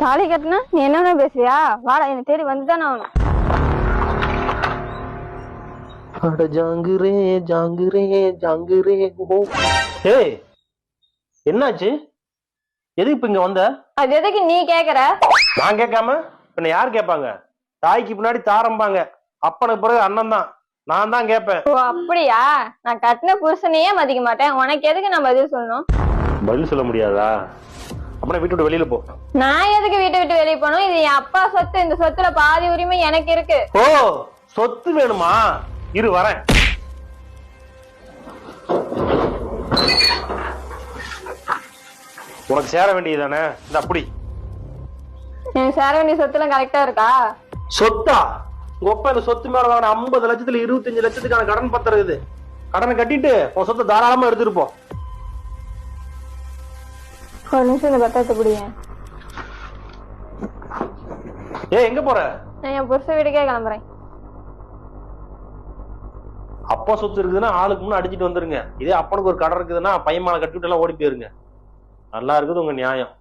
தாலி கட்டினா நீ என்ன பேசுவியா வாடா என்னை தேடி வந்துதானே ஆகணும். அட ஜாங்குரே ஜாங்குரே ஜாங்குரே ஓ. ஏய் என்னாச்சு? எதுக்கு இப்ப இங்க வந்த? அது எதுக்கு நீ கேக்குற? நான் கேட்காம பின்ன யார் கேட்பாங்க? தாய்க்கு பின்னாடி தாரம்பாங்க. அப்பனுக்கு பிறகு அண்ணன் தான். நான் தான் கேட்பேன். ஓ அப்படியா? நான் கட்டின புருஷனையே மதிக்க மாட்டேன். உனக்கு எதுக்கு நான் பதில் சொல்லணும்? பதில் சொல்ல முடியாதா? அப்புறம் வீட்டு விட்டு வெளியில போ. நான் எதுக்கு வீட்டை விட்டு வெளியே போகணும்? இது என் அப்பா சொத்து. இந்த சொத்துல பாதி உரிமை எனக்கு இருக்கு. ஓ சொத்து வேணுமா? இரு வரேன். உனக்கு சேர வேண்டியதுதானே இந்த அப்படி எனக்கு சேர வேண்டிய சொத்துலாம் கரெக்டா இருக்கா? சொத்தா? உங்க அப்பா இந்த சொத்து மேல வாங்கின ஐம்பது லட்சத்துல இருபத்தஞ்சு லட்சத்துக்கான கடன் பத்திரம் இது. கடனை கட்டிட்டு உன் சொத்தை தாராளமா எடுத்துட்டு போ. ஒரு நிமிஷம் இந்த பத்திரத்தை பிடிங்க. ஏ எங்க போற? நான் என் புருஷ வீட்டுக்கே கிளம்புறேன். அப்பா சொத்து இருக்குதுன்னா ஆளுக்கு முன்ன அடிச்சிட்டு வந்துருங்க. இதே அப்பனுக்கு ஒரு கடன் இருக்குதுன்னா பையன் மேல கட்டிவிட்டு எல்லாம் ஓடி போயிருங்க. நல்லா இருக்குது உங்க நியாயம்.